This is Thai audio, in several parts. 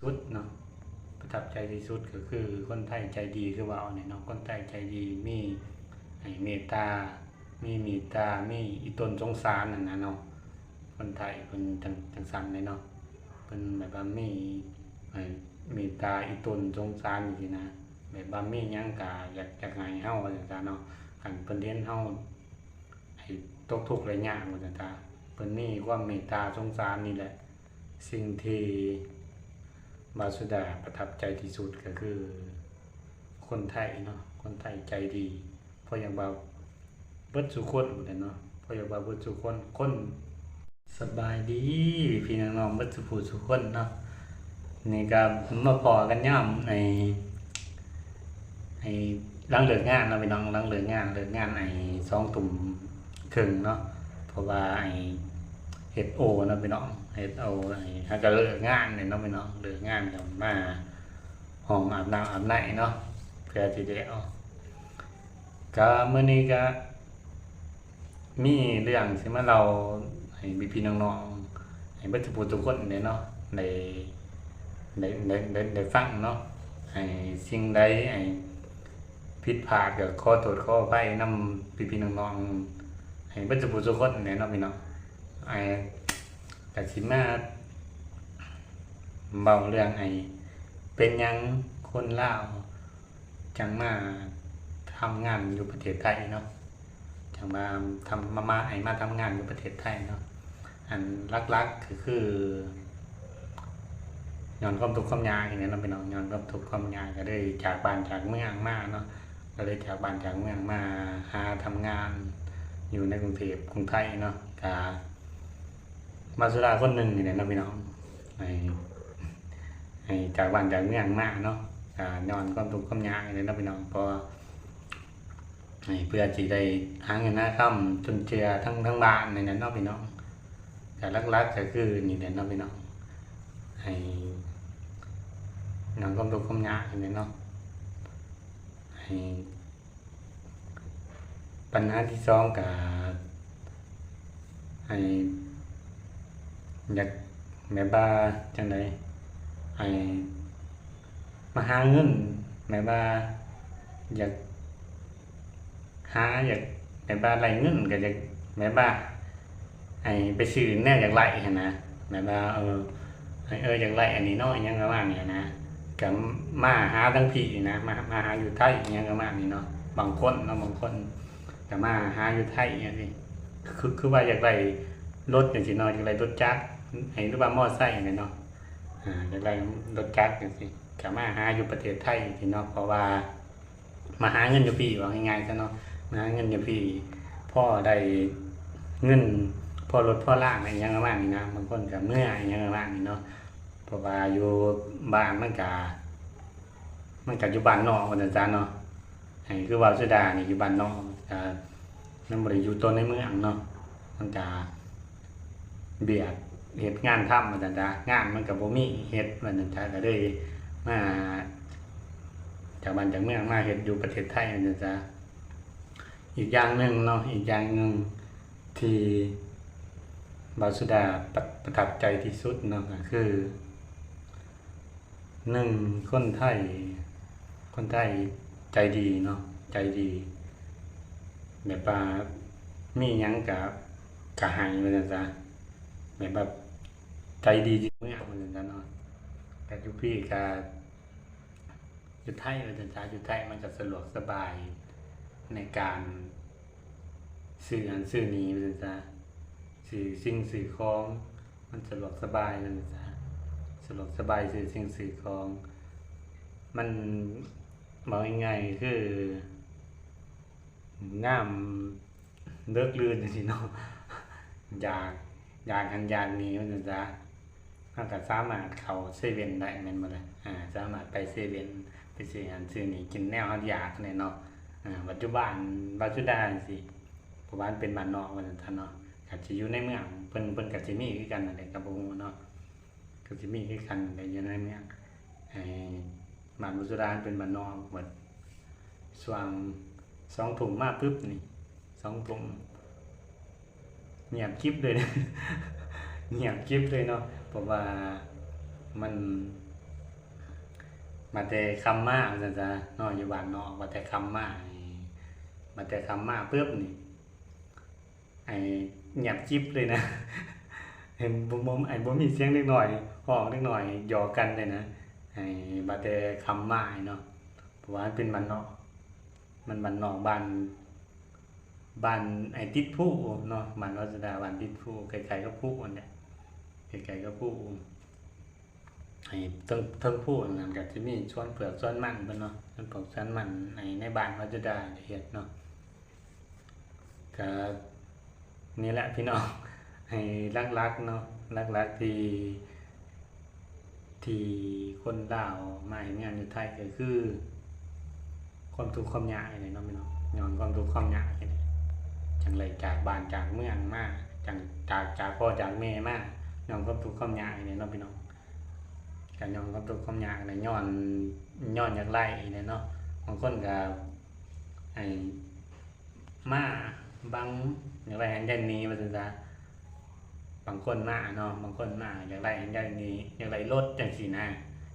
สุดเนาะประทับใจที่สุดก็คือคนไทยใจดีคือว่าเอาเนี่ยเนาะคนไทยใจดีมีให้เมตตา มีเมตตา มีอีตนสงสารนั่นนะเนาะคนไทยเพิ่นจังจังสันเลยเนาะเพิ่นแบบว่ามีเมตตาอีตนสงสารจังนะแบบว่ามียังก็อยากอยากให้เฮาว่าจังซันเนาะคันเพิ่นเห็นเฮาให้ตกทุกข์ได้ยากว่าจังซั่นเพิ่นมีความเมตตาสงสารนี่แหละ สิ่งที่ บาสุดาประทับใจที่สุดก็คือ คนไทยเนาะคนไทยใจดีพราะอย่างว่าเบิดสุคนพุ่นน่ะเนาะพราะอย่างว่าเบิดสุคนคนสบายดีพี่น้องๆเบิดสุผูสุคนเนาะนี่ก็มาพอกันย่ํในไอ้หลังเลิกงานเนาะพี่น้องหลังเลิกงานเลิกงานไอ้สองตุ่มครึ่งเนาะเพราะว่าไอ้ เฮ็ดโอนาะพี่น้องเฮ็ดเอาไอ้ฮักก็เลิกงานเนี่ยเนาะพี่น้องเลิกงานก็มาห้องอาบน้ำอาบในเนาะเพื่อที่จะเอาก็เมื้อนี้ก็มีเรื่องสิมาเราให้พี่น้องๆให้บิดทุกผู้ทุกคนเนี่ยเนาะได้ได้ได้ได้ได้ฟังเนาะให้สิ่งใดให้ผิดพลาดก็ขอโทษขออภัยนำพี่ๆน้องๆให้บิดทุกผู้ทุกคนเนี่ยเนาะพี่น้อง ไอ้กสิมาเบาเรื่องไอ้เป็นยังคนลาวจังมาทำงานอยู่ประเทศไทยเนาะจังมาทำมามาไอ้มาทำงานอยู่ประเทศไทยเนาะอันลักๆคือคือย้อนความทุกข์ความยากอย่างนี้เนาะพี่น้องย้อนความทุกข์ความยากก็เลยจากบ้านจากเมืองมาเนาะก็เลยจากบ้านจากเมืองมาหาทำงานอยู่ในกรุงเทพกรุงไทยเนาะกา มาสุราคนหนึ่งนี่แหละเนาะพี่น้องให้ให้จากบ้านจากเมืองมาเนาะอ่านอนความทุกข์ความยากนี่แหละเนาะพี่น้องเพอให้เพื่อที่ได้หาเงินหน้าค่ำจนเจือทั้งทั้งบ้านนี่แหละเนาะพี่น้องแต่ลักๆก็คือนี่แหละเนาะพี่น้องให้นอนความทุกข์ความยากนี่เนาะให้ปัญหาที่สองกับให้ อยากแม่บ้าจังไดไอ้มาหาเงินแม่บ้าอยากหาอยากแม่บ้าไล่เงินก็อยากแม่บ้าไอ้ไปซื้อแนวอยากไล่หั้นนะแม่บ้าเออไอ้เอออยากไหลอันนี้เนาะอิหยังประมาณนี้นะก็มาหาทั้งพี่นะมามาหาอยู่ไทยอิหยังประมานี้เนาะบางคนเนาะบางคนก็มาหาอยู่ไทยอย่างนี้คือคือว่าอยากไล่รถอย่างสิเนาะอยางไรรถจักร ให้หรือว่ามอไซค์เนี่ยเนาะอ่าอย่างไรรถจักรอย่างสิกมาหาอยู่ประเทศไทยสิเนาะเพราะว่า มาหาเงินอยู่พี่ว่าง่ายๆซะเนาะมาหาเงินอยู่พี่พ่อได้เงินพ่อรถพ่อล่างอะไรอย่างประมาณนี้นะบางคนกับเมื่อยอย่างประมาณนี้เนาะเพราะว่าอยู่บ้านมันกะมันกะอยู่บ้านนอกวันจันทร์เนาะให้คือว่าสุดานี่อยู่บ้านนอกนั่นบ่ได้อยู่ตัวในเมืองเนาะมันจะเบียด เฮ็ดงานทำมันจะงานมันก็บ่มีเฮ็ดมันจะก็เลยมาจากบ้านจากเมืองมาเฮ็ดอยู่ประเทศไทยมันจะอีกอย่างหนึ่งเนาะอีกอย่างหนึ่งที่บาสุดาประประทับใจที่สุดเนาะก็คือหนึ่งคนไทย คนไทยใจดีเนาะใจดีแบบว่ามียังกับกะหายมันจะ แบบแบบใจดีจริงเมื่อมันจะเนาะแต่ยุพี่กับอยู่ไทยมันจะจ้ยู่ไทยมันจะสะดวกสบายในการซื้ออันซื้อนี้มันจะซื้อสิ่งซื้อของมันสะดวกสบายมันจะสะดวกสบายซื้อสิ่งซื้อของ มันบอกง่ายๆคือน้ำเลิกลื่นจังๆเนาะอยาก ยากอันยานนี้มันจะจ้าเราก็สามารถเข้าเซเว่นได้แม่นบ่ล่ะอ่าสามารถไปเซเว่นไปซื้ออันซื้อนี่กินแนวเฮาอยากเนี่ยเนาะอ่าปัจจุบันปัจจุบันสิเพราะว่ามันเป็นบ้านนอกว่าซั่นซะเนาะก็สิอยู่ในเมืองเพิ่นเพิ่นก็สิมีคือกันนั่นแหละก็บ่ฮู้เนาะก็สิมีคือกันแต่อยู่ในเมืองไอ้บ้านบุษราเป็นบ้านนอกหมดช่วงสองทุ่มาปึ๊บนี่สองทุ่ม เงียบคลิปเลยนะเงียบคลิปเลยเนาะเพราะว่ามัน มาแต่คำมาซั่นซะเนาะอยู่บ้านนอกมาแต่คำมานี่มาแต่คำมาปึ๊บนี่ไอ้เงียบจิ๊บเลยนะเห็นบ่บ่ไอ้บ่มีเสียงเล็กหน้อยห้องเล็กหน้อยหยอกกันเลยนะไอ้มาแต่คำมาเนาะเพราะว่าเป็นบ้านนอก มันบ้านนอกบ้าน บ้านไอ้ติดผู้เนาะบ้านรัชดาบ้านติดผู้ไกลๆก็ผู้นั่นแหละไกลๆก็ผู้ไอ้เทั้งทั้งผู้นั่นก็สิมีส่วนเปลือกส่วนมันเพิ่นเนาะส่วนเปลือกส่วนมันในในบ้านรัชดาเฮ็ดเนาะก็นี่แหละพี่น้องให้รักๆเนาะรักๆที่ที่คนลาวมาเฮ็ดงานอยู่ไทยก็คือ ความทุกข์ความยากนี่เนาะพี่น้องย้อนความทุกข์ความยากนี่ จังไรจากบ้านจากเมืองมาจังจากจากพ่อจากแม่มาย้อนความทุกข์ความยากนี่เนาะพี่น้องการย้อนความทุกข์ความยากนี่ย้อนย้อนอยากไล่นี่ยเนาะบางคนก็ไอ้มาบางอยากไล่หันยันหนี้ว่าซั่นะบางคนมาเนาะบางคนมาอยากไล่หันยันนี้อยากไล่รถจังซี่นะ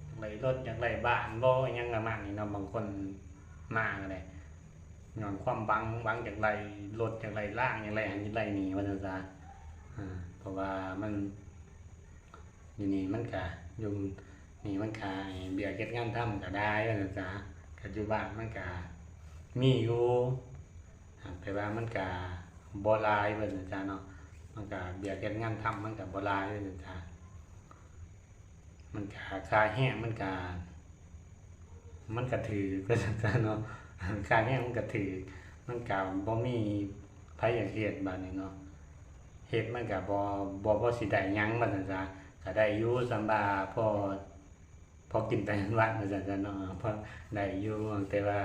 อยากไล่รถอยากไล่บ้านบ่อิหยังประมาณนี้เนาะบางคนมากเลย ย้อนความบังบังจากไรรถจากไรล่างจากไรหันจากไรนี่ว่าจังซาเพราะว่ามันอยู่นี่มันกะอยู่นี่มันกะเบียร์เก็ดงานทำก็ได้ว่าจังซะปัจจุบันมันกะมีอยู่แต่ว่ามันกะบ่ลายว่าจังซะเนาะมันกะเบียร์เก็ดงานทำมันกะบ่ลายว่าจังซะมันกะคาแห้งมันกะมันก็ถือก็จังซั่นเนาะ การเฮ็ดมันก็ถือมันก็บ่มีไผอยากเฮ็ดบัดนี้เนาะเฮ็ดมันก็บ่บ่บ่สิได้หยังบัดนั้นซะก็ได้อยู่สำบาพอพอกินไปวันว่าซั่นซะเนาะพอได้อยู่แต่ว่า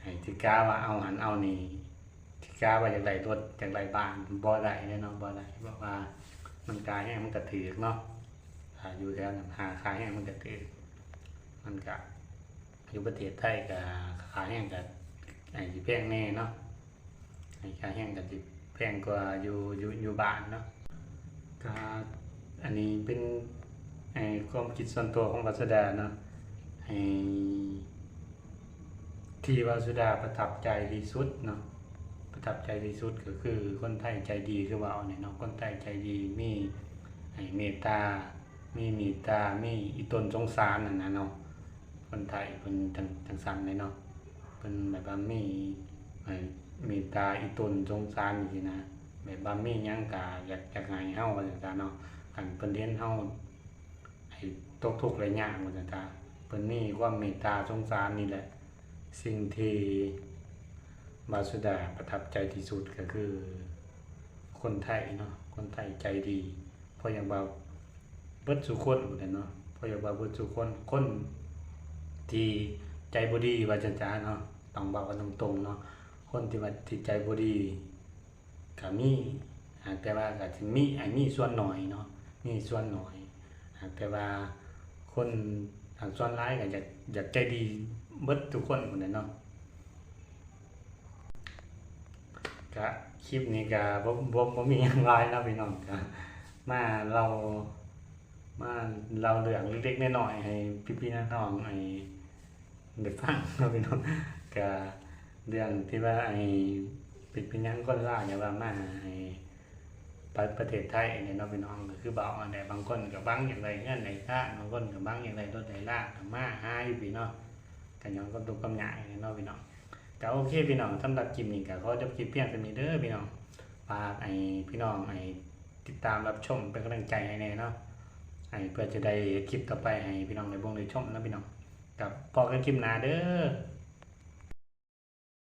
ไอ้ที่กาว่าเอาหันเอานี่ที่กาว่าอยากได้รถอยากได้บ้านบ่ได้แน่เนาะบ่ได้เพราะว่ามันกาแห้งมันก็ถือเนาะอยู่แถวนั้นหาขายแห้งมันก็ถือมันก็ อยู่ประเทศไทยกับขาแห้งกับไอ้ที่แพงแน่เนาะไอ้ขาแห้งกับที่แพงกว่าอยู่อยู่อยู่บ้านเนาะก็อันนี้เป็นไอ้ความคิดส่วนตัวของวัสดาเนาะไอ้ที่วัสดาประทับใจที่สุดเนาะประทับใจที่สุดก็คือคนไทยใจดีคือว่าเนี่ยเนาะคนไทยใจดีมีไอ้เมตตามีเมตตามีอีตนสงสารนั่นนะเนาะ คนไทยเพิ่นจังจังซั่นเลยเนาะเพิ่นแบบว่ามีไอ้มีตาอีตนสงสารจังซี่นะแบบว่ามียังก็อยากอยากให้เฮาว่าจังซั่นเนาะคันเพิ่นเห็นเฮาไอ้ตกทุกข์ได้ยากว่าจังซั่นเพิ่นมีความเมตตาสงสารนี่แหละ สิ่งที่บาสุดาประทับใจที่สุดก็คือ คนไทยเนาะคนไทยใจดีเพราะอย่างว่าเบิดสุคนพุ่นน่ะเนาะเพราะอย่างว่าเบิดสุคนคน ที่ใจบดีว่าจังจ้าเนาะต้องบอกกันตรงๆเนาะคนที่ว่าที่ใจบดีก็มีหากแต่ว่าก็สิมีอันมีส่วนหน้อยเนาะมีส่วนหน้อยหากแต่ว่าคนทางส่วนร้ายก็อยากอยากใจดีเบิดทุกคนหมดเลยเนาะก็คลิปนี้ก็บ่บ่บ่มีหยังหลายเนะพี่น้องก็มาเรามาเราเรื่องเล็กๆน้อยๆให้พี่ๆน้องๆให้ ได้ฟังเนาะพี่น้องก็เรื่องที่ว่าไอ้ปิดเป็นยังคนล่าเนี่ยว่ามาไอ้ประประเทศไทยเนี่ยเนาะพี่น้องก็คือบอกอันใดบางคนก็บังอย่างไรเงินในค่าบางคนก็บังอย่างไรรถไหนล่างก็มาหาอยู่พี่น้องก็ย้อนก็ตุกกำยายเนาะพี่น้องก็โอเคพี่น้องสำหรับคลิปนี้ก็ขอจบคลิปเพียงเท่านี้เด้อพี่น้องฝากไอ้พี่น้องไอ้ติดตามรับชมเป็นกำลังใจให้แน่เนาะไอ้เพื่อจะได้คลิปต่อไปให้พี่น้องในวงได้ชมนะพี่น้อง กับพอกันคลิปหน้าเด้อ